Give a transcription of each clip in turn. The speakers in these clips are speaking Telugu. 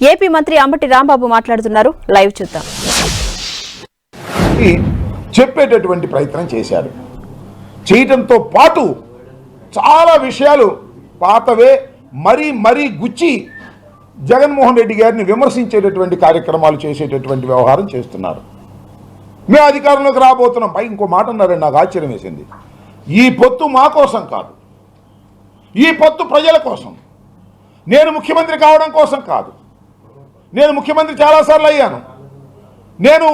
ఏపీ మంత్రి అంబటి రాంబాబు మాట్లాడుతున్నారు. లైవ్ చూద్దాం. చెప్పేటటువంటి ప్రయత్నం చేశారు చేయటంతో పాటు చాలా విషయాలు పాతవే మరీ మరీ గుచ్చి జగన్మోహన్ రెడ్డి గారిని విమర్శించేటటువంటి కార్యక్రమాలు చేసేటటువంటి వ్యవహారం చేస్తున్నారు. మేము అధికారంలోకి రాబోతున్నాం. పై ఇంకో మాట అన్నారండి నాకు ఆశ్చర్యం వేసింది. ఈ పొత్తు మా కోసం కాదు. ఈ పొత్తు ప్రజల కోసం. నేను ముఖ్యమంత్రి కావడం కోసం కాదు. నేను ముఖ్యమంత్రి చాలాసార్లు అయ్యాను. నేను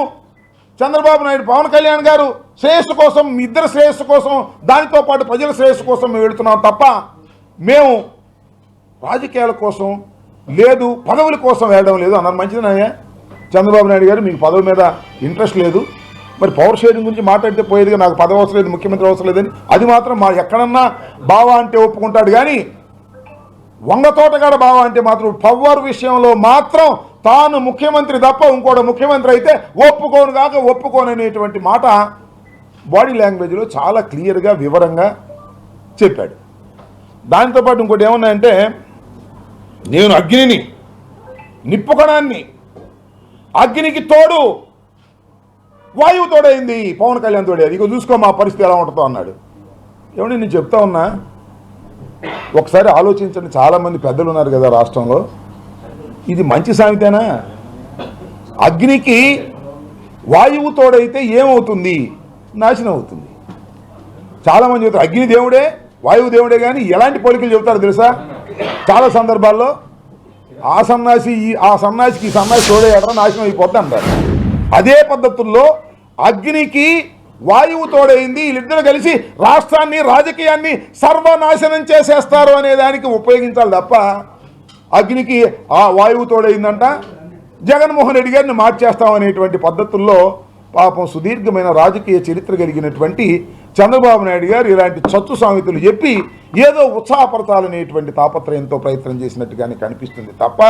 చంద్రబాబు నాయుడు పవన్ కళ్యాణ్ గారు శ్రేయస్సు కోసం మీ ఇద్దరు శ్రేయస్సు కోసం దానితో పాటు ప్రజల శ్రేయస్సు కోసం మేము వెళుతున్నాం తప్ప మేము రాజకీయాల కోసం లేదు పదవుల కోసం వెళ్ళడం లేదు అన్నారు. మంచిదనయ్యా చంద్రబాబు నాయుడు గారు మీకు పదవి మీద ఇంట్రెస్ట్ లేదు. మరి పవర్ షేరింగ్ గురించి మాట్లాడితే పోయేదిగా నాకు పదవి అవసరం లేదు ముఖ్యమంత్రి అవసరం లేదని. అది మాత్రం మా ఎక్కడన్నా బావా అంటే ఒప్పుకుంటాడు కానీ వంగ తోటగాడ బావ అంటే మాత్రం పవర్ విషయంలో మాత్రం తాను ముఖ్యమంత్రి తప్ప ఇంకోటి ముఖ్యమంత్రి అయితే ఒప్పుకోను కాక ఒప్పుకోను అనేటువంటి మాట బాడీ లాంగ్వేజ్లో చాలా క్లియర్గా వివరంగా చెప్పాడు. దాంతోపాటు ఇంకోటి ఏమన్నాయంటే నేను అగ్నిని నిప్పుకణాన్ని అగ్నికి తోడు వాయువు తోడైంది పవన్ కళ్యాణ్ తోడేది ఇక చూసుకో మా పరిస్థితి ఎలా ఉంటుందో అన్నాడు. ఏమండి నేను చెప్తా ఉన్నా ఒకసారి ఆలోచించండి చాలామంది పెద్దలు ఉన్నారు కదా రాష్ట్రంలో. ఇది మంచి సామెతేనా? అగ్నికి వాయువు తోడైతే ఏమవుతుంది? నాశనం అవుతుంది. చాలామంది చెబుతారు అగ్ని దేవుడే వాయువు దేవుడే కానీ ఎలాంటి పోలికలు చెబుతారు తెలుసా? చాలా సందర్భాల్లో ఆ సన్నాసి ఈ- ఆ సన్నాసికి ఈ సన్నాసి తోడే ఎడరా నాశనం అయిపోద్ది అంటారు. అదే పద్ధతుల్లో అగ్నికి వాయువు తోడైంది. వీళ్ళిద్దరు కలిసి రాష్ట్రాన్ని రాజకీయాన్ని సర్వనాశనం చేసేస్తారు అనే దానికి ఉపయోగించాలి తప్ప అగ్నికి ఆ వాయువు తోడైందంట. జగన్మోహన్ రెడ్డి గారిని మార్చేస్తాం అనేటువంటి పద్ధతుల్లో పాపం సుదీర్ఘమైన రాజకీయ చరిత్ర కలిగినటువంటి చంద్రబాబు నాయుడు గారు ఇలాంటి చచ్చు సామెతలు చెప్పి ఏదో ఉత్సాహపరచాలనేటువంటి తాపత్రయంతో ప్రయత్నం చేసినట్టుగానే కనిపిస్తుంది తప్ప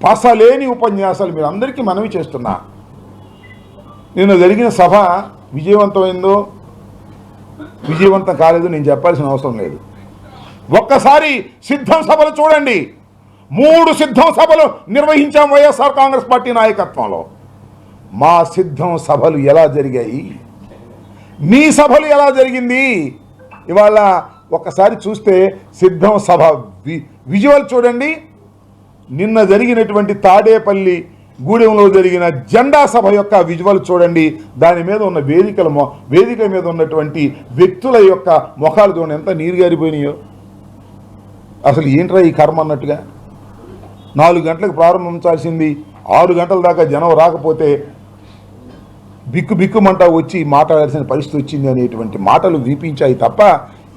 పసలేని ఉపన్యాసాలు మీరు అందరికీ మనవి చేస్తున్నా. నిన్న జరిగిన సభ విజయవంతమైందో విజయవంతం కాలేదో నేను చెప్పాల్సిన అవసరం లేదు. ఒక్కసారి సిద్ధం సభలు చూడండి. మూడు సిద్ధం సభలు నిర్వహించాం వైఎస్ఆర్ కాంగ్రెస్ పార్టీ నాయకత్వంలో. మా సిద్ధం సభలు ఎలా జరిగాయి? మీ సభలు ఎలా జరిగింది? ఇవాళ ఒక్కసారి చూస్తే సిద్ధం సభ విజువల్ చూడండి. నిన్న జరిగినటువంటి తాడేపల్లి గూడెంలో జరిగిన జెండా సభ యొక్క విజువల్ చూడండి. దాని మీద ఉన్న వేదికల వేదిక మీద ఉన్నటువంటి వ్యక్తుల యొక్క ముఖాలు చూడండి. ఎంత నీరు గారిపోయినాయో అసలు ఏంట్రా ఈ కర్మ అన్నట్టుగా. నాలుగు గంటలకు ప్రారంభించాల్సింది ఆరు గంటల దాకా జనం రాకపోతే బిక్కు బిక్కుమంటా వచ్చి మాట్లాడాల్సిన పరిస్థితి వచ్చింది అనేటువంటి మాటలు వినిపించాయి తప్ప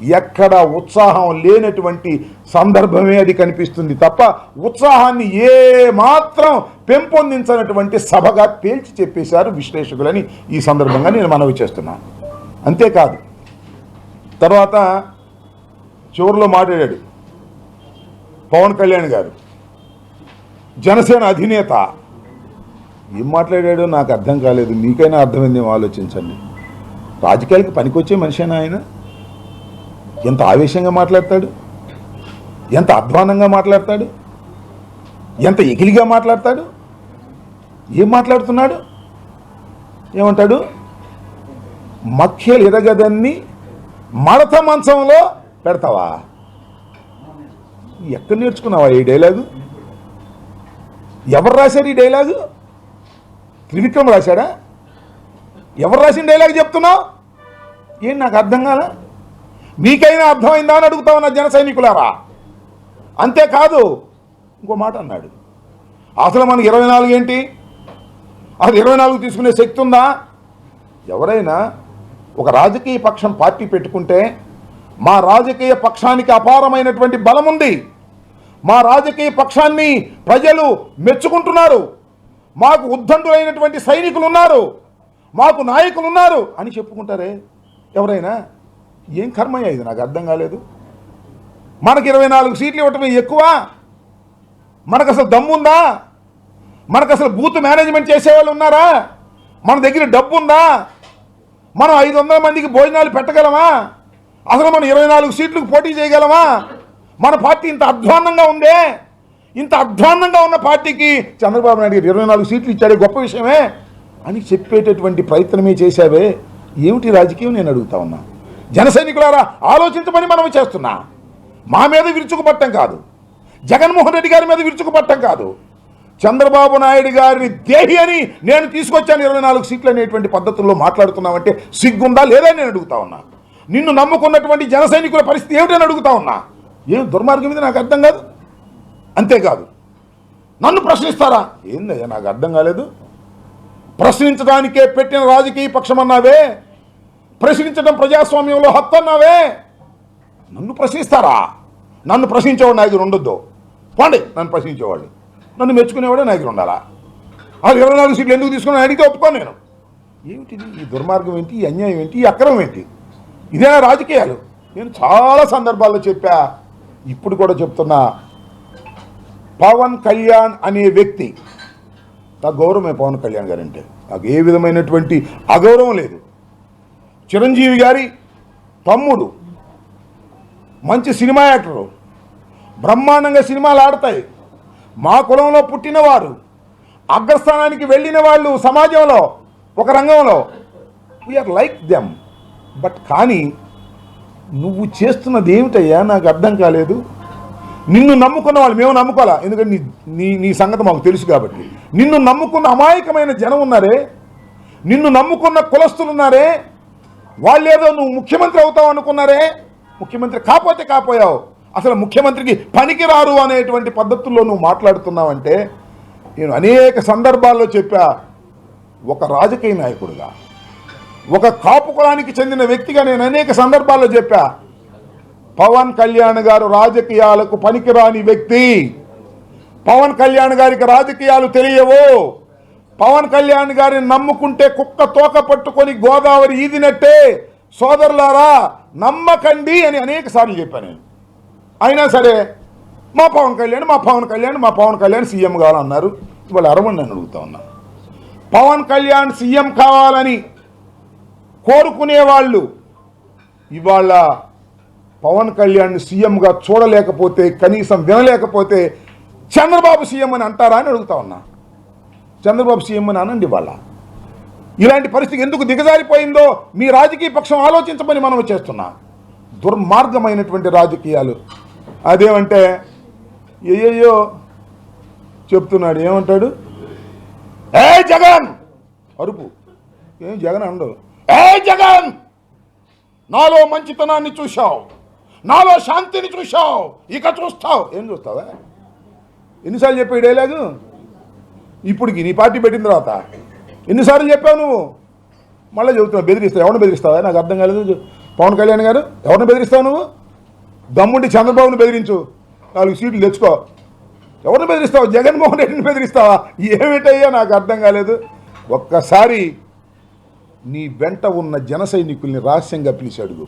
ఎక్కడ ఉత్సాహం లేనటువంటి సందర్భమే అది కనిపిస్తుంది తప్ప ఉత్సాహాన్ని ఏ మాత్రం పెంపొందించినటువంటి సభగా పేల్చి చెప్పేశారు విశ్లేషకులని ఈ సందర్భంగా నేను మనవి చేస్తున్నాను. అంతేకాదు తర్వాత చివరిలో మాట్లాడాడు పవన్ కళ్యాణ్ గారు. జనసేన అధినేత. ఏం మాట్లాడాడో నాకు అర్థం కాలేదు. మీకైనా అర్థమైందేమో ఆలోచించండి. రాజకీయాలకు పనికొచ్చే మనిషేనా ఆయన? ఎంత ఆవేశంగా మాట్లాడతాడు? ఎంత అధ్వానంగా మాట్లాడతాడు? ఎంత ఎకిలిగా మాట్లాడతాడు? ఏం మాట్లాడుతున్నాడు? ఏమంటాడు? మఖ్యలు ఎదగదన్ని మడత మంచంలో పెడతావా? ఎక్కడ నేర్చుకున్నావా ఈ డైలాగు? ఎవరు రాశారు ఈ డైలాగు? త్రివిక్రమ్ రాశాడా? ఎవరు రాసిన డైలాగ్ చెప్తున్నావు? ఏం నాకు అర్థం కాలా? మీకైనా అర్థమైందా అని అడుగుతా ఉన్న జన సైనికులారా? అంతేకాదు ఇంకో మాట అన్నాడు. అసలు మనకి ఇరవై నాలుగు ఏంటి? అది ఇరవై నాలుగు తీసుకునే శక్తి ఉందా? ఎవరైనా ఒక రాజకీయ పక్షం పార్టీ పెట్టుకుంటే మా రాజకీయ పక్షానికి అపారమైనటువంటి బలం ఉంది. మా రాజకీయ పక్షాన్ని ప్రజలు మెచ్చుకుంటున్నారు. మాకు ఉద్దండులైనటువంటి సైనికులు ఉన్నారు మాకు నాయకులు ఉన్నారు అని చెప్పుకుంటారే ఎవరైనా? ఏం కర్మయ్య ఇది? నాకు అర్థం కాలేదు. మనకి ఇరవై నాలుగు సీట్లు ఇవ్వటమే ఎక్కువ. మనకు అసలు దమ్ముందా? మనకు అసలు బూత్ మేనేజ్మెంట్ చేసేవాళ్ళు ఉన్నారా? మన దగ్గర డబ్బు ఉందా మనం ఐదు వందల మందికి భోజనాలు పెట్టగలమా? అసలు మనం ఇరవై నాలుగు సీట్లకు పోటీ చేయగలమా? మన పార్టీ ఇంత అధ్వాన్నంగా ఉందే? ఇంత అధ్వాన్నంగా ఉన్న పార్టీకి చంద్రబాబు నాయుడు గారు ఇరవై నాలుగు సీట్లు ఇచ్చాడే గొప్ప విషయమే అని చెప్పేటటువంటి ప్రయత్నమే చేశావే. ఏమిటి రాజకీయం? నేను అడుగుతా ఉన్నా. జన సైనికులారా ఆలోచించమని మనం చేస్తున్నా. మా మీద విరుచుకుపట్టం కాదు. జగన్మోహన్ రెడ్డి గారి మీద విరుచుకుపట్టం కాదు. చంద్రబాబు నాయుడు గారిని దేహి అని నేను తీసుకొచ్చాను ఇరవై నాలుగు సీట్లు అనేటువంటి పద్ధతుల్లో మాట్లాడుతున్నామంటే సిగ్గుందా లేదా నేను అడుగుతా ఉన్నా. నిన్ను నమ్ముకున్నటువంటి జన సైనికుల పరిస్థితి ఏమిటని అడుగుతా ఉన్నా. ఏం దుర్మార్గం ఇది? నాకు అర్థం కాదు. అంతేకాదు. నన్ను ప్రశ్నిస్తారా? ఏందయ్యా నాకు అర్థం కాలేదు. ప్రశ్నించడానికే పెట్టిన రాజకీయ పక్షం అన్నావే ప్రశ్నించడం ప్రజాస్వామ్యంలో హక్కు అన్నావే నన్ను ప్రశ్నిస్తారా? నన్ను ప్రశ్నించేవాడు నాయకుడు ఉండొద్దు. పోండి నన్ను ప్రశ్నించేవాళ్ళు నన్ను మెచ్చుకునేవాడే నాయకుడు ఉండాలా? వాళ్ళు ఇరవై నాలుగు సీట్లు ఎందుకు తీసుకుని అడిగితే ఒప్పుకోను నేను. ఏమిటిది ఈ దుర్మార్గం ఏంటి? ఈ అన్యాయం ఏంటి? ఈ అక్రమం ఏంటి? ఇదే రాజకీయాలు. నేను చాలా సందర్భాల్లో చెప్పా ఇప్పుడు కూడా చెప్తున్నా. పవన్ కళ్యాణ్ అనే వ్యక్తి నా గౌరవమే పవన్ కళ్యాణ్ గారంటే. నాకు ఏ విధమైనటువంటి అగౌరవం లేదు. చిరంజీవి గారి తమ్ముడు. మంచి సినిమా యాక్టరు. బ్రహ్మాండంగా సినిమాలు ఆడతాయి. మా కులంలో పుట్టినవారు అగ్రస్థానానికి వెళ్ళిన వాళ్ళు సమాజంలో ఒక రంగంలో. వీఆర్ లైక్ దెమ్ బట్ కానీ నువ్వు చేస్తున్నది ఏమిటయ్యా? నాకు అర్థం కాలేదు. నిన్ను నమ్ముకున్న వాళ్ళు మేము నమ్ముకోవాలా? ఎందుకంటే నీ నీ నీ సంగతి మాకు తెలుసు కాబట్టి. నిన్ను నమ్ముకున్న అమాయకమైన జనం ఉన్నారే. నిన్ను నమ్ముకున్న కులస్తులు ఉన్నారే. వాళ్ళేదో నువ్వు ముఖ్యమంత్రి అవుతావు అనుకున్నారే ముఖ్యమంత్రి కాపోతే కాపోయావు అసలు ముఖ్యమంత్రికి పనికిరారు అనేటువంటి పద్ధతుల్లో నువ్వు మాట్లాడుతున్నావంటే నేను అనేక సందర్భాల్లో చెప్పా ఒక రాజకీయ నాయకుడుగా ఒక కాపు కులానికి చెందిన వ్యక్తిగా నేను అనేక సందర్భాల్లో చెప్పా పవన్ కళ్యాణ్ గారు రాజకీయాలకు పనికిరాని వ్యక్తి. పవన్ కళ్యాణ్ గారికి రాజకీయాలు తెలియవు. పవన్ కళ్యాణ్ గారిని నమ్ముకుంటే కుక్క తోక పట్టుకొని గోదావరి ఈదినట్టే. సోదరులారా నమ్మకండి అని అనేక సార్లు చెప్పాను నేను. అయినా సరే మా పవన్ కళ్యాణ్ మా పవన్ కళ్యాణ్ మా పవన్ కళ్యాణ్ సీఎం కావాలన్నారు. ఇవాళ అరవండి నేను అడుగుతా ఉన్నా. పవన్ కళ్యాణ్ సీఎం కావాలని కోరుకునే వాళ్ళు ఇవాళ పవన్ కళ్యాణ్ సీఎంగా చూడలేకపోతే కనీసం వినలేకపోతే చంద్రబాబు సీఎం అని అంటారా అని అడుగుతా ఉన్నా. చంద్రబాబు సీఎం అని అనండి వాళ్ళ ఇలాంటి పరిస్థితి ఎందుకు దిగజారిపోయిందో మీ రాజకీయ పక్షం ఆలోచించమని మనం చేస్తున్నా. దుర్మార్గమైనటువంటి రాజకీయాలు. అదేమంటే ఏయో చెప్తున్నాడు ఏమంటాడు? ఏ జగన్! అరుపు. ఏం జగన్ అండు ఏ జగన్! నాలో మంచితనాన్ని చూశావు. నాలో శాంతిని చూశావు. ఇక చూస్తావు. ఏం చూస్తావా? ఎన్నిసార్లు చెప్పావు డైలాగు? ఇప్పటికి నీ పార్టీ పెట్టిన తర్వాత ఎన్నిసార్లు చెప్పావు నువ్వు? మళ్ళీ చెబుతున్నావు బెదిరిస్తావు. ఎవరిని బెదిరిస్తావా? నాకు అర్థం కాలేదు. పవన్ కళ్యాణ్ గారు ఎవరిని బెదిరిస్తావు నువ్వు? దమ్ముండి చంద్రబాబుని బెదిరించు. నాలుగు సీట్లు తెచ్చుకో. ఎవరిని బెదిరిస్తావు? జగన్మోహన్ రెడ్డిని బెదిరిస్తావా? ఏమిటయ్యా? నాకు అర్థం కాలేదు. ఒక్కసారి నీ వెంట ఉన్న జన సైనికుల్ని రహస్యంగా పిలిచి అడుగు.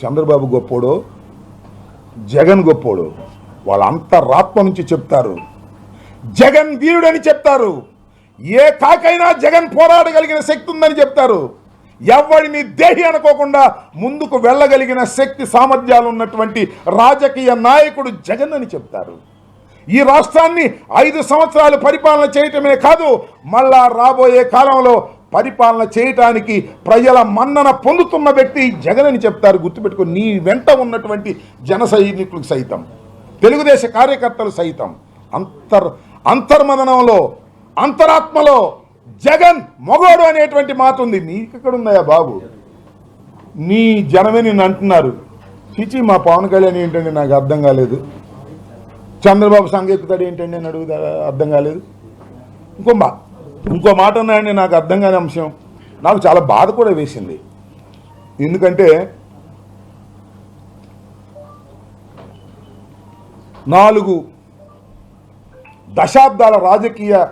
చంద్రబాబు గొప్పోడో జగన్ గొప్పోడు వాళ్ళ అంతరాత్మ నుంచి చెప్తారు. జగన్ వీరుడని చెప్తారు. ఏ కాకైనా జగన్ పోరాడగలిగిన శక్తి ఉందని చెప్తారు. ఎవరిని దేహి అనుకోకుండా ముందుకు వెళ్ళగలిగిన శక్తి సామర్థ్యాలు ఉన్నటువంటి రాజకీయ నాయకుడు జగన్ అని చెప్తారు. ఈ రాష్ట్రాన్ని ఐదు సంవత్సరాలు పరిపాలన చేయటమే కాదు మళ్ళా రాబోయే కాలంలో పరిపాలన చేయటానికి ప్రజల మన్నన పొందుతున్న వ్యక్తి జగన్ అని చెప్తారు. గుర్తుపెట్టుకో నీ వెంట ఉన్నటువంటి జన సైనికులకు సైతం తెలుగుదేశ కార్యకర్తలు సైతం అంతర్ అంతర్మదనంలో అంతరాత్మలో జగన్ మొగోడు అనేటువంటి మాట ఉంది నీకెక్కడ ఉన్నాయా బాబు? నీ జనమే నిన్ను అంటున్నారు. చిచి మా పవన్ కళ్యాణ్ ఏంటండి? నాకు అర్థం కాలేదు. చంద్రబాబు సంగెక్కుతాడు ఏంటండి అని అడుగుతా అర్థం కాలేదు. ఇంకో మా ఇంకో మాట ఉన్నాయండి నాకు అర్థం కాని అంశం. నాకు చాలా బాధ కూడా వేసింది. ఎందుకంటే నాలుగు దశాబ్దాల రాజకీయ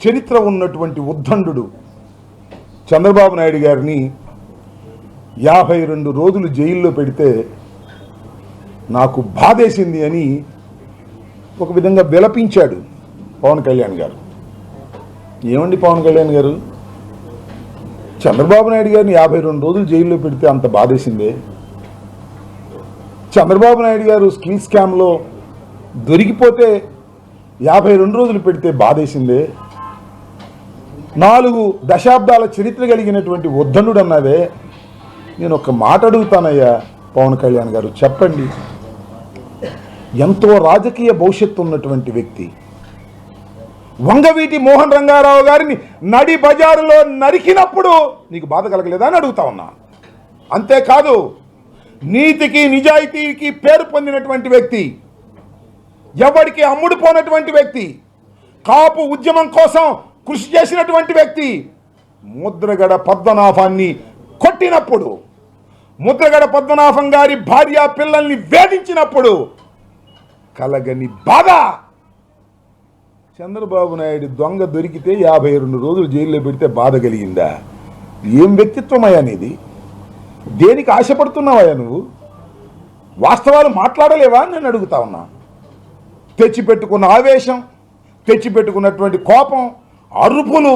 చరిత్ర ఉన్నటువంటి ఉద్దండు చంద్రబాబు నాయుడు గారిని యాభై రెండు రోజులు జైల్లో పెడితే నాకు బాధేసింది అని ఒక విధంగా విలపించాడు పవన్ కళ్యాణ్ గారు. ఏమండి పవన్ కళ్యాణ్ గారు? చంద్రబాబు నాయుడు గారిని యాభై రెండు రోజులు జైల్లో పెడితే అంత బాధేసిందే. చంద్రబాబు నాయుడు గారు స్కిల్ స్కామ్లో దొరికిపోతే యాభై రెండు రోజులు పెడితే బాధేసిందే. నాలుగు దశాబ్దాల చరిత్ర కలిగినటువంటి ఉద్ధనుడు అన్నదే నేను ఒక మాట అడుగుతానయ్యా పవన్ కళ్యాణ్ గారు చెప్పండి. ఎంతో రాజకీయ భవిష్యత్తు ఉన్నటువంటి వ్యక్తి. వంగవీటి మోహన్ రంగారావు గారిని నడి బజారులో నరికినప్పుడు నీకు బాధ కలగలేదా అని అడుగుతా ఉన్నా. అంతేకాదు నీతికి నిజాయితీకి పేరు పొందినటువంటి వ్యక్తి. ఎవరికి అమ్ముడుపోనటువంటి వ్యక్తి కాపు ఉద్యమం కోసం కృషి చేసినటువంటి వ్యక్తి ముద్రగడ పద్మనాభాన్ని కొట్టినప్పుడు ముద్రగడ పద్మనాభం గారి భార్య పిల్లల్ని వేధించినప్పుడు కలగని బాధ. చంద్రబాబు నాయుడు దొంగ దొరికితే యాభై రెండు రోజులు జైల్లో పెడితే బాధ కలిగిందా? ఏం వ్యక్తిత్వమయ్యా నీది? దేనికి ఆశపడుతున్నావయ్యా నువ్వు? వాస్తవాలు మాట్లాడలేవా నేను అడుగుతా ఉన్నా. తెచ్చిపెట్టుకున్న ఆవేశం తెచ్చిపెట్టుకున్నటువంటి కోపం అరుపులు.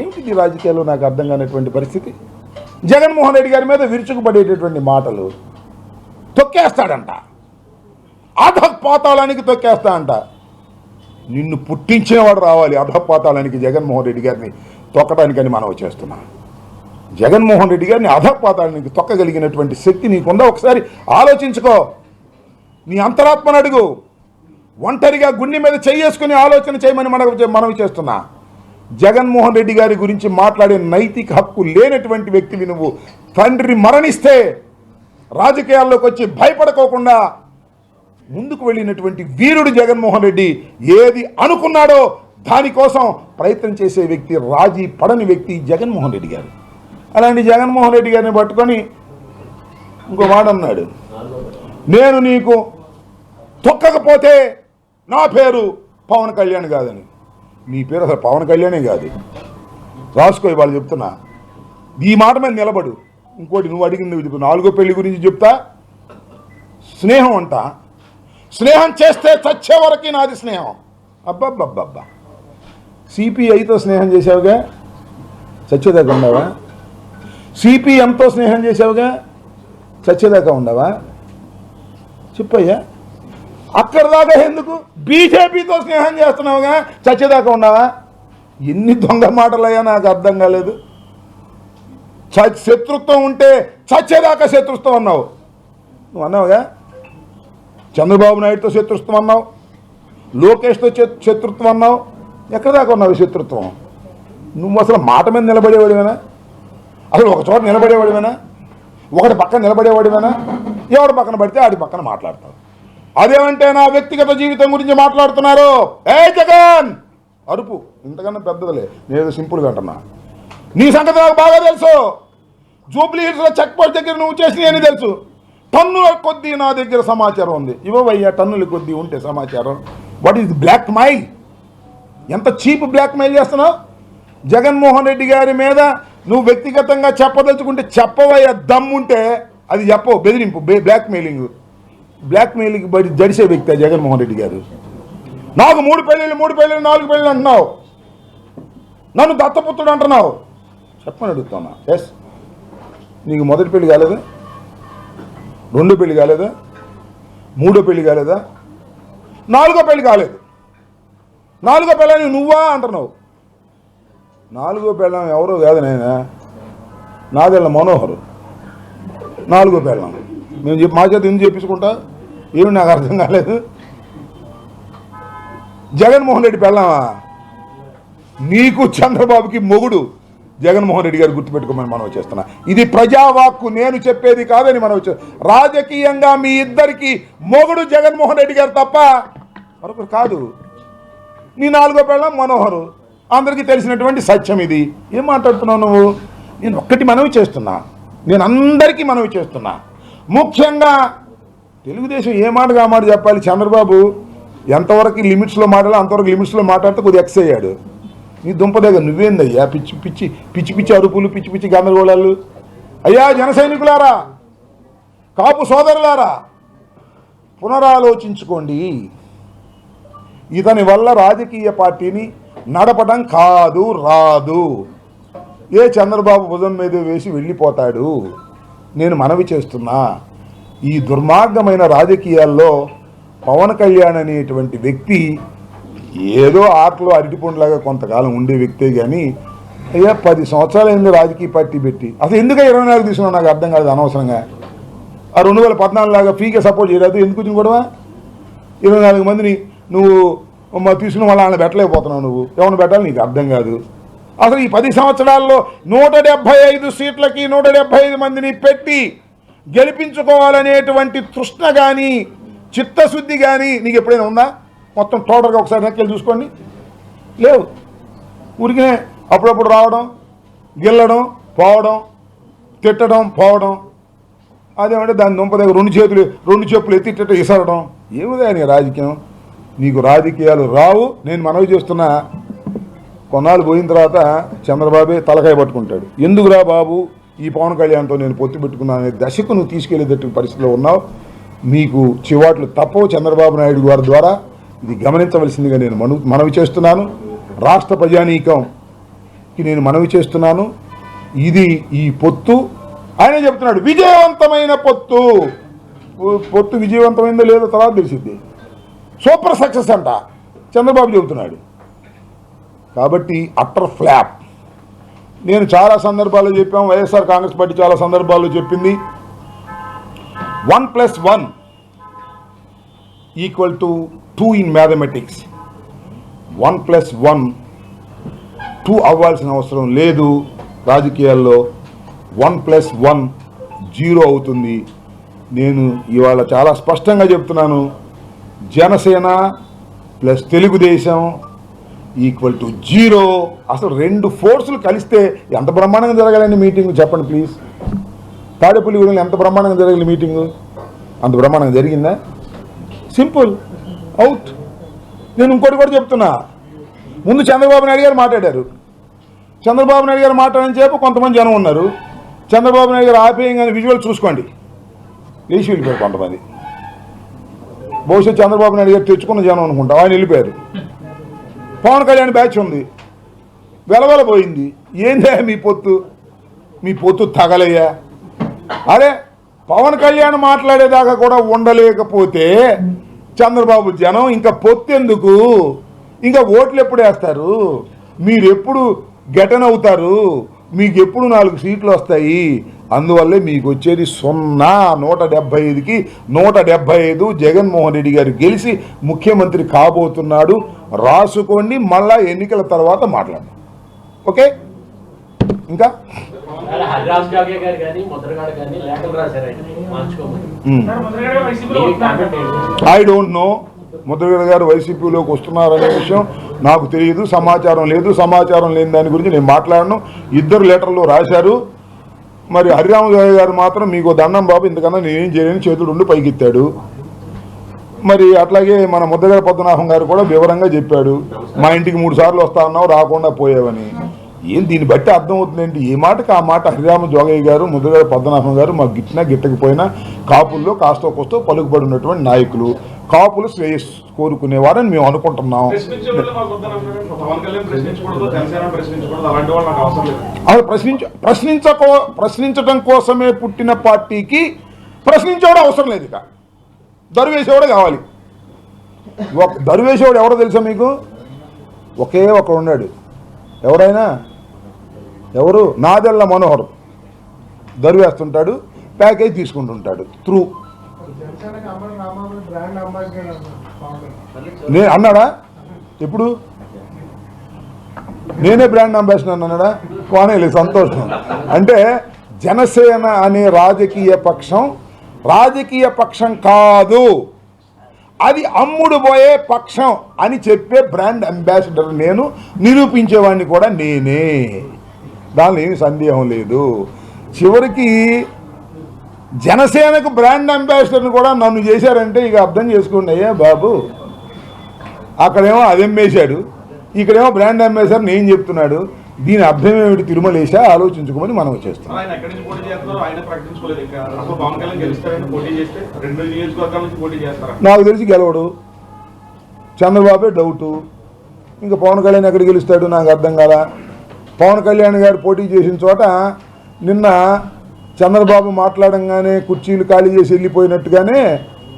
ఏమిటి రాజకీయాల్లో నాకు అర్థం కానటువంటి పరిస్థితి? జగన్మోహన్ రెడ్డి గారి మీద విరుచుకుపడేటటువంటి మాటలు తొక్కేస్తాడంట. అధపాతాళానికి తొక్కేస్తా అంట నిన్ను పుట్టించినవాడు రావాలి అధపాతాళానికి జగన్మోహన్ రెడ్డి గారిని తొక్కడానికని మనం చేస్తున్నాం. జగన్మోహన్ రెడ్డి గారిని అధపాతాళానికి తొక్కగలిగినటువంటి శక్తి నీకుందా? ఒకసారి ఆలోచించుకో. నీ అంతరాత్మను అడుగు. ఒంటరిగా గుండె మీద చేయేసుకునే ఆలోచన చేయమని మనకు మనవి చేస్తున్నా. జగన్మోహన్ రెడ్డి గారి గురించి మాట్లాడే నైతిక హక్కు లేనటువంటి వ్యక్తివి నువ్వు. తండ్రి మరణిస్తే రాజకీయాల్లోకి వచ్చి భయపడుకోకుండా ముందుకు వెళ్ళినటువంటి వీరుడు జగన్మోహన్ రెడ్డి ఏది అనుకున్నాడో దానికోసం ప్రయత్నం చేసే వ్యక్తి రాజీ పడని వ్యక్తి జగన్మోహన్ రెడ్డి గారు. అలాంటి జగన్మోహన్ రెడ్డి గారిని పట్టుకొని ఇంకో మాట అన్నాడు నేను నీకు తొక్కకపోతే నా పేరు పవన్ కళ్యాణ్ కాదని. నీ పేరు అసలు పవన్ కళ్యాణే కాదు. రాసుకో ఇవాళ చెప్తున్నా. ఈ మాట మీద నిలబడు. ఇంకోటి నువ్వు అడిగింది నువ్వు చెప్పు నాలుగో పెళ్ళి గురించి చెప్తా. స్నేహం అంట. స్నేహం చేస్తే చచ్చే వరకు నాది స్నేహం. అబ్బబ్బబ్బబ్బా. సిపిఐతో స్నేహం చేసావుగా చచ్చేదాకా ఉండవా సిపిఎంతో స్నేహం చేసావుగా చచ్చేదాకా ఉండవా చెప్పయ్యా. అక్కడ దాకా ఎందుకు? బీజేపీతో స్నేహం చేస్తున్నావుగా? చచ్చేదాకా ఉన్నావా? ఎన్ని దొంగ మాటలయ్యా నాకు అర్థం కాలేదు. చ- శత్రుత్వం ఉంటే చచ్చేదాకా శత్రుత్వం అన్నావు. నువ్వు అన్నావుగా? చంద్రబాబు నాయుడుతో శత్రుత్వం అన్నావు. లోకేష్తో శత్రుత్వం అన్నావు. ఎక్కడ దాకా ఉన్నావు శత్రుత్వం? నువ్వు అసలు మాట మీద నిలబడేవాడివేనా? అసలు ఒక చోట నిలబడేవాడివేనా? ఒకటి పక్కన నిలబడేవాడివేనా? ఎవరి పక్కన పడితే ఆడి పక్కన మాట్లాడతావు. అదేమంటే నా వ్యక్తిగత జీవితం గురించి మాట్లాడుతున్నారు? ఏ జగన్! అరుపు. ఇంతకన్నా పెద్దదిలే. నేను సింపుల్గా అంటున్నా. నీ సంగతి నాకు బాగా తెలుసు. జూబ్లీ హిల్స్లో చెక్ పోస్ట్ దగ్గర నువ్వు చేసినవి తెలుసు. టన్నుల కొద్దీ నా దగ్గర సమాచారం ఉంది. ఇవ్వవయ్యా టన్నుల కొద్దీ ఉంటే సమాచారం. వాట్ ఈస్ బ్లాక్ మైల్ ఎంత చీప్ బ్లాక్ మెయిల్ చేస్తున్నావు? జగన్మోహన్ రెడ్డి గారి మీద నువ్వు వ్యక్తిగతంగా చెప్పదలుచుకుంటే చెప్పవయ్యా దమ్ముంటే అది చెప్పవు. బెదిరింపు బ్లాక్ మెయిలింగ్ బ్లాక్మెయిల్కి మెయిలింగ్ బడి జడిసే వ్యక్తి ఆ జగన్మోహన్ రెడ్డి గారు. నాకు మూడు పెళ్ళిళ్ళు మూడు పెళ్ళిళ్ళు నాలుగు పెళ్ళిళ్ళు అంటున్నావు. నన్ను దత్తపుత్రుడు అంటున్నావు. చెప్పని అడుగుతున్నా. ఎస్ నీకు మొదటి పెళ్ళి కాలేదా? రెండో పెళ్ళి కాలేదా? మూడో పెళ్ళి కాలేదా? నాలుగో పెళ్ళి కాలేదు. నాలుగో పెళ్ళని నువ్వా అంటున్నావు. నాలుగో పెళ్ళం ఎవరో కాదు నేను నాదెళ్ళ మనోహరు. నాలుగో పెళ్ళం. మేము చెప్పి మా చేత ఎందుకు చెప్పించుకుంటా? ఏమి నాకు అర్థం కాలేదు. జగన్మోహన్ రెడ్డి పెళ్ళామా? నీకు చంద్రబాబుకి మొగుడు జగన్మోహన్ రెడ్డి గారు గుర్తుపెట్టుకోమని మనం చేస్తున్నా. ఇది ప్రజావాక్కు నేను చెప్పేది కాదని మనం వచ్చే రాజకీయంగా మీ ఇద్దరికి మొగుడు జగన్మోహన్ రెడ్డి గారు తప్ప మరొకరు కాదు. నీ నాలుగో పెళ్ళం మనోహరు. అందరికీ తెలిసినటువంటి సత్యం ఇది. ఏం మాట్లాడుతున్నావు నువ్వు? నేను ఒక్కటి మనవి చేస్తున్నా. నేను అందరికీ మనవి చేస్తున్నా. ముఖ్యంగా తెలుగుదేశం ఏ మాటగా ఆ మాట చెప్పాలి? చంద్రబాబు ఎంతవరకు లిమిట్స్లో మాట్లాడాలో అంతవరకు లిమిట్స్లో మాట్లాడితే కొద్దిగా ఎక్స్ అయ్యాడు. నీ దుంప దగ్గర నువ్వేందయ్యా? పిచ్చి పిచ్చి పిచ్చి పిచ్చి అరుపులు పిచ్చి పిచ్చి గందరగోళాలు. అయ్యా జన సైనికులారా కాపు సోదరులారా పునరాలోచించుకోండి. ఇతని వల్ల రాజకీయ పార్టీని నడపడం కాదు రాదు. ఏ చంద్రబాబు భుజం మీద వేసి వెళ్ళిపోతాడు? నేను మనవి చేస్తున్నా. ఈ దుర్మార్గమైన రాజకీయాల్లో పవన్ కళ్యాణ్ అనేటువంటి వ్యక్తి ఏదో ఆటలో అరటిపండులాగా కొంతకాలం ఉండే వ్యక్తే కానీ అయ్యా పది సంవత్సరాలైంది రాజకీయ పార్టీ పెట్టి. అసలు ఎందుకు ఇరవై నాలుగు తీసుకున్నావు నాకు అర్థం కాదు అనవసరంగా. ఆ రెండు వేల పద్నాలుగు లాగా ఫ్రీగా సపోర్ట్ చేయలేదు. ఎందుకు వచ్చింది గొడవ? ఇరవై నాలుగు మందిని నువ్వు తీసుకున్న వాళ్ళ వాళ్ళని పెట్టలేకపోతున్నావు నువ్వు. ఎవరిని పెట్టాలి? నీకు అర్థం కాదు. అసలు ఈ పది సంవత్సరాల్లో నూట డెబ్భై ఐదు సీట్లకి నూట డెబ్భై ఐదు మందిని పెట్టి గెలిపించుకోవాలనేటువంటి తృష్ణ కానీ చిత్తశుద్ధి కానీ నీకు ఎప్పుడైనా ఉందా? మొత్తం టోటల్గా ఒకసారి నెక్కలు చూసుకోండి. లేవు. ఊరికే అప్పుడప్పుడు రావడం గెల్లడం పోవడం తిట్టడం పోవడం. అదేమంటే దాని దుంప దగ్గర రెండు చేతులు రెండు చెప్పులు ఎత్తి తిట్ట ఇసరడం. ఏముదా నీ రాజకీయం? నీకు రాజకీయాలు రావు. నేను మనవి చేస్తున్నా. కొన్నాళ్ళు పోయిన తర్వాత చంద్రబాబే తలకాయ పట్టుకుంటాడు. ఎందుకురా బాబు? ఈ పవన్ కళ్యాణ్తో నేను పొత్తు పెట్టుకున్నాను అనే దశకు నువ్వు తీసుకెళ్ళేటట్టు పరిస్థితిలో ఉన్నావు. మీకు చివాట్లు తప్పవు చంద్రబాబు నాయుడు గారి ద్వారా. ఇది గమనించవలసిందిగా నేను మను మనవి చేస్తున్నాను. రాష్ట్ర ప్రజానీకంకి నేను మనవి చేస్తున్నాను. ఇది ఈ పొత్తు. ఆయన చెప్తున్నాడు విజయవంతమైన పొత్తు. పొత్తు విజయవంతమైందో లేదో తర్వాత తెలిసింది సూపర్ సక్సెస్ అంట. చంద్రబాబు చెబుతున్నాడు కాబట్టి అట్టర్ ఫ్లాప్ నేను చాలా సందర్భాల్లో చెప్పాం వైఎస్ఆర్ కాంగ్రెస్ పార్టీ చాలా సందర్భాల్లో చెప్పింది. One plus one equal to two in mathematics one plus one two అవ్వాల్సిన అవసరం లేదు. రాజకీయాల్లో వన్ ప్లస్ వన్ జీరో అవుతుంది. నేను ఇవాళ చాలా స్పష్టంగా చెప్తున్నాను. Janasena plus Telugu Desam equal to zero. అసలు రెండు ఫోర్సులు కలిస్తే ఎంత బ్రహ్మాండంగా జరగాలండి మీటింగ్? చెప్పండి ప్లీజ్. తాడేపల్లిగూడెంలో ఎంత బ్రహ్మాండంగా జరగాలి మీటింగు? అంత బ్రహ్మాండంగా జరిగిందా? సింపుల్. అవుట్. నేను ఇంకోటి కూడా చెప్తున్నా. ముందు చంద్రబాబు నాయుడు గారు మాట్లాడారు. చంద్రబాబు నాయుడు గారు మాట్లాడని చెప్పి కొంతమంది జనం ఉన్నారు. చంద్రబాబు నాయుడు గారు ఆపేయంగానే విజువల్ చూసుకోండి. లేచి వెళ్ళిపోయారు కొంతమంది. బహుశా చంద్రబాబు నాయుడు గారు తెచ్చుకున్న జనం అనుకుంటా. ఆయన వెళ్ళిపోయారు. పవన్ కళ్యాణ్ బ్యాచ్ ఉంది. వెలవెల పోయింది ఏందే మీ పొత్తు? మీ పొత్తు తగలయ్యా. అరే పవన్ కళ్యాణ్ మాట్లాడేదాకా కూడా ఉండలేకపోతే చంద్రబాబు జనం ఇంకా పొత్తెందుకు ఇంకా ఓట్లు ఎప్పుడు వేస్తారు? మీరెప్పుడు గెటన్ అవుతారు? మీకు ఎప్పుడు నాలుగు సీట్లు వస్తాయి? అందువల్లే మీకు వచ్చేది సున్నా నూట డెబ్బై ఐదుకి నూట డెబ్బై ఐదు జగన్మోహన్ రెడ్డి గారు గెలిచి ముఖ్యమంత్రి కాబోతున్నాడు. రాసుకోండి మళ్ళా ఎన్నికల తర్వాత మాట్లాడదాం. ఓకే? ఇంకా? ఐ డోంట్ నో ముద్రగడ గారు వైసీపీలోకి వస్తున్నారనే విషయం నాకు తెలియదు. సమాచారం లేదు. సమాచారం లేని దాని గురించి నేను మాట్లాడను. ఇద్దరు లెటర్లు రాశారు. మరి హరిరామరావు గారు మాత్రం మీకు దండం బాబు ఇంతకన్నా నేనేం చేయలేని చేతుడు ఉండి పైకెత్తాడు. మరి అట్లాగే మన ముద్దగడ పద్మనాభం గారు కూడా వివరంగా చెప్పాడు మా ఇంటికి మూడు సార్లు వస్తా ఉన్నావు రాకుండా పోయావని. ఏం దీన్ని బట్టి అర్థమవుతుందండి? ఏ మాటకి ఆ మాట హరిరామ జోగయ్య గారు ముద్దగడ పద్మనాభం గారు మాకు గిట్టినా గిట్టకపోయినా కాపుల్లో కాస్తో కోస్తో పలుకుబడి ఉన్నటువంటి నాయకులు. కాపులు శ్రేయస్ కోరుకునేవారని మేము అనుకుంటున్నాం. అసలు ప్రశ్నించ ప్రశ్నించకో ప్రశ్నించడం కోసమే పుట్టిన పార్టీకి ప్రశ్నించేవాడు అవసరం లేదు ఇక. దరువేసేవాడు కావాలి. ఒక దరువేసేవాడు ఎవరో తెలుసా మీకు? ఒకే ఒకడు ఉన్నాడు. ఎవరైనా ఎవరు? నాదెల్ల మనోహర్. దరివేస్తుంటాడు ప్యాకేజ్ తీసుకుంటుంటాడు త్రూ. నే అన్నాడా? ఎప్పుడు? నేనే బ్రాండ్ అంబాసిడర్ అన్నాడా? కోనేలి సంతోషం. అంటే జనసేన అనే రాజకీయ పక్షం రాజకీయ పక్షం కాదు. అది అమ్ముడు పోయే పక్షం అని చెప్పే బ్రాండ్ అంబాసిడర్ నేను నిరూపించేవాడిని కూడా నేనే. దానిలో ఏమి సందేహం లేదు. చివరికి జనసేనకు బ్రాండ్ అంబాసిడర్ని కూడా నన్ను చేశారంటే ఇక అర్థం చేసుకోండి అయ్యా బాబు. అక్కడేమో అది అమ్మేశాడు ఇక్కడేమో బ్రాండ్ అంబాసిడర్ నేను చెప్తున్నాడు? దీని అర్థం ఏమిటి తిరుమలేశా? ఆలోచించుకోమని మనం చేస్తే నాకు తెలిసి గెలవడు. చంద్రబాబే డౌటు ఇంకా పవన్ కళ్యాణ్ ఎక్కడ గెలుస్తాడు? నాకు అర్థం కాల? పవన్ కళ్యాణ్ గారు పోటీ చేసిన చోట నిన్న చంద్రబాబు మాట్లాడంగానే కుర్చీలు ఖాళీ చేసి వెళ్ళిపోయినట్టుగానే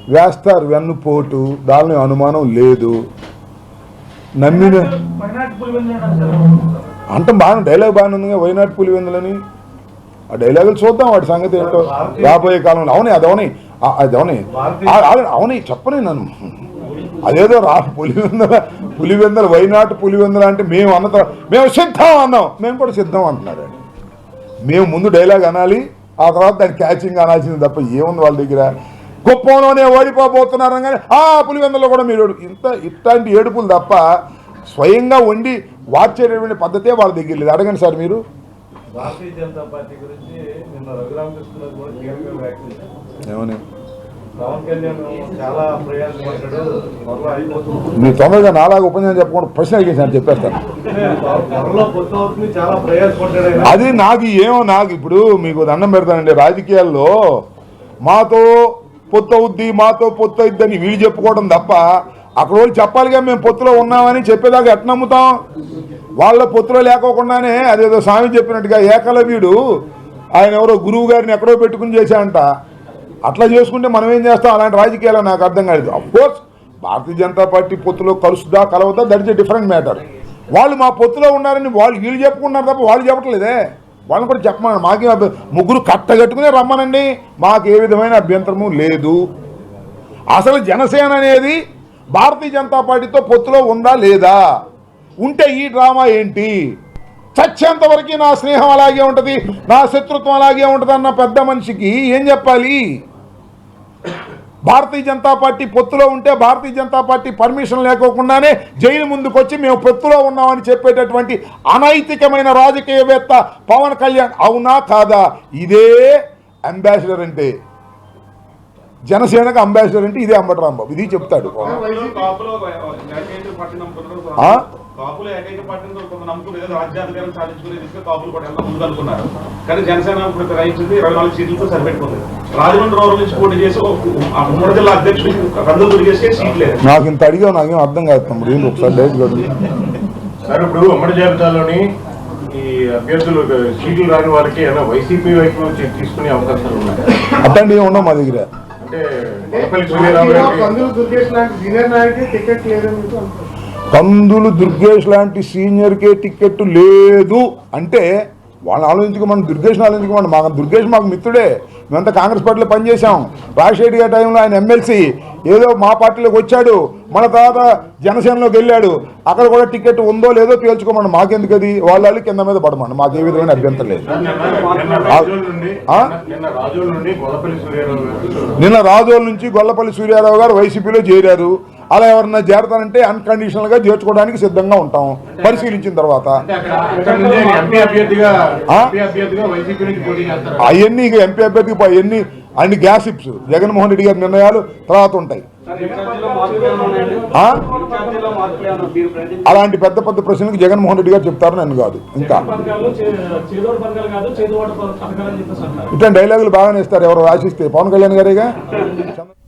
వేస్తారు వెన్నుపోటు దానిలో అనుమానం లేదు. నమ్మిన అంటే బాగా డైలాగ్ బాగానే ఉంది వైనాట్ పులివెందులని. ఆ డైలాగులు చూద్దాం వాటి సంగతి ఏంటో. రాబోయే కాలంలో. అవునే అది అదవని ఆ, అది చెప్పని నన్ను. అదేదో రా పులివెందు పులివెందల వైనాటు పులివెందల అంటే మేము అన్న తర్వాత మేము సిద్ధం అన్నాం. మేము కూడా సిద్ధం అంటున్నారు. మేము ముందు డైలాగ్ అనాలి ఆ తర్వాత దాని క్యాచింగ్ అనాల్సింది తప్ప ఏముంది వాళ్ళ దగ్గర? కుప్పంలోనే ఓడిపోబోతున్నారు కానీ ఆ పులివెందలో కూడా మీరు ఇంత ఇట్లాంటి ఏడుపులు తప్ప స్వయంగా వండి వార్చేటటువంటి పద్ధతే వాళ్ళ దగ్గర లేదు. అడగండి సార్ మీరు. ఏమని? మీరు తొందరగా నాలాగా ఉపన్యాసం చెప్పకుండా ప్రశ్న అడిగేసాను చెప్పేస్తాను. అది నాకు ఏమో నాకు ఇప్పుడు మీకు దండం పెడతానండి రాజకీయాల్లో మాతో పొత్తు అవుద్ది మాతో పొత్తు అవుద్దని వీళ్ళు చెప్పుకోవడం తప్ప అక్కడ వాళ్ళు చెప్పాలిగా మేము పొత్తులో ఉన్నామని చెప్పేదాకా ఎట్లా నమ్ముతాం? వాళ్ళ పొత్తులో లేకోకుండానే అదేదో స్వామి చెప్పినట్టుగా ఏకలవ్యుడు ఆయన ఎవరో గురువు గారిని ఎక్కడో పెట్టుకుని చేశాడంట. అట్లా చేసుకుంటే మనం ఏం చేస్తాం? అలాంటి రాజకీయాలు నాకు అర్థం కాలేదు. కోర్స్ భారతీయ జనతా పార్టీ పొత్తులో కలుస్తుందా కలవద్దా? That is a different matter వాళ్ళు మా పొత్తులో ఉన్నారని వాళ్ళు వీళ్ళు చెప్పుకున్నారు తప్ప వాళ్ళు చెప్పట్లేదే. వాళ్ళని కూడా చెప్పమని. మాకేం ముగ్గురు కట్టగట్టుకునే రమ్మనండి. మాకు ఏ విధమైన అభ్యంతరము లేదు. అసలు జనసేన అనేది భారతీయ జనతా పార్టీతో పొత్తులో ఉందా లేదా? ఉంటే ఈ డ్రామా ఏంటి? చచ్చేంతవరకు నా స్నేహం అలాగే ఉంటుంది నా శత్రుత్వం అలాగే ఉంటుంది అన్న పెద్ద మనిషికి ఏం చెప్పాలి? భారతీయ జనతా పార్టీ పొత్తులో ఉంటే భారతీయ జనతా పార్టీ పర్మిషన్ లేకోకుండానే జైలు ముందుకు వచ్చి మేము పొత్తులో ఉన్నామని చెప్పేటటువంటి అనైతికమైన రాజకీయవేత్త పవన్ కళ్యాణ్ అవునా కాదా? ఇదే అంబాసిడర్ అంటే. జనసేనకు అంబాసిడర్ అంటే ఇదే అంబటరాంబాబు. ఇది చెప్తాడు. కాపులు ఏకైక పార్టీ నమ్ముకున్నారు ఆ? కాపులు ఏకైక పార్టీని కొంత నమ్ముకుని ఏదో రాజ్యాధికారం సాధించుకునే దిశగా కాపులు కూడా వెళ్దాం ముందు అనుకున్నారు. కానీ జనసేన ఇప్పుడు గ్రహించింది ఇరవై నాలుగు సీట్లతో సరిపెట్టుకుంది. రాజమండ్రి రూరల్ నుంచి పోటీ చేసి మూడు జిల్లా అధ్యక్షుడు రంగులు తిరిగేసి సీట్ లేదు. నాకు ఇంత అడిగా నాకేం అర్థం కాదు తమ్ముడు. ఒకసారి సార్ ఇప్పుడు ఉమ్మడి జాబితాలోని ఈ అభ్యర్థులు సీట్లు రాని వాళ్ళకి ఏమైనా వైసీపీ వైపు నుంచి తీసుకునే అవకాశాలు ఉన్నాయి. అట్లాంటివి ఉండవు మా దగ్గర. అంటే టికెట్ లేదని కందులు దుర్గేష్ లాంటి సీనియర్కే టికెట్ లేదు అంటే వాళ్ళని ఆలోచించుకోమని దుర్గేష్ని ఆలోచించుకోమని మాకు దుర్గేష్ మాకు మిత్రుడే. మేమంతా కాంగ్రెస్ పార్టీలో పనిచేశాం రాజశేఖర్ గారి టైంలో ఆయన ఎమ్మెల్సీ. ఏదో మా పార్టీలోకి వచ్చాడు. మన తర్వాత జనసేనలోకి వెళ్ళాడు. అక్కడ కూడా టికెట్ ఉందో లేదో తేల్చుకోమని. మాకెందుకు అది? వాళ్ళ వాళ్ళు కింద మీద పడమని. మాకు ఏ విధమైన అభ్యంతరం లేదు. నిన్న రాజోల నుంచి గొల్లపల్లి సూర్యారావు గారు వైసీపీలో చేరారు. అలా ఎవరన్నా చేరతారంటే అన్కండిషనల్గా చేర్చుకోవడానికి సిద్ధంగా ఉంటాం. పరిశీలించిన తర్వాత. అవన్నీ ఇక ఎంపీ అభ్యర్థికి అవన్నీ అన్ని గ్యాసిప్స్ జగన్మోహన్ రెడ్డి గారి నిర్ణయాలు తర్వాత ఉంటాయి? అలాంటి పెద్ద పెద్ద ప్రశ్నలకు జగన్మోహన్ రెడ్డి గారు చెప్తారు నన్ను కాదు. ఇంకా. ఇట్లాంటి డైలాగులు బాగానే ఇస్తారు ఎవరు రాసిస్తే పవన్ కళ్యాణ్ గారేగా?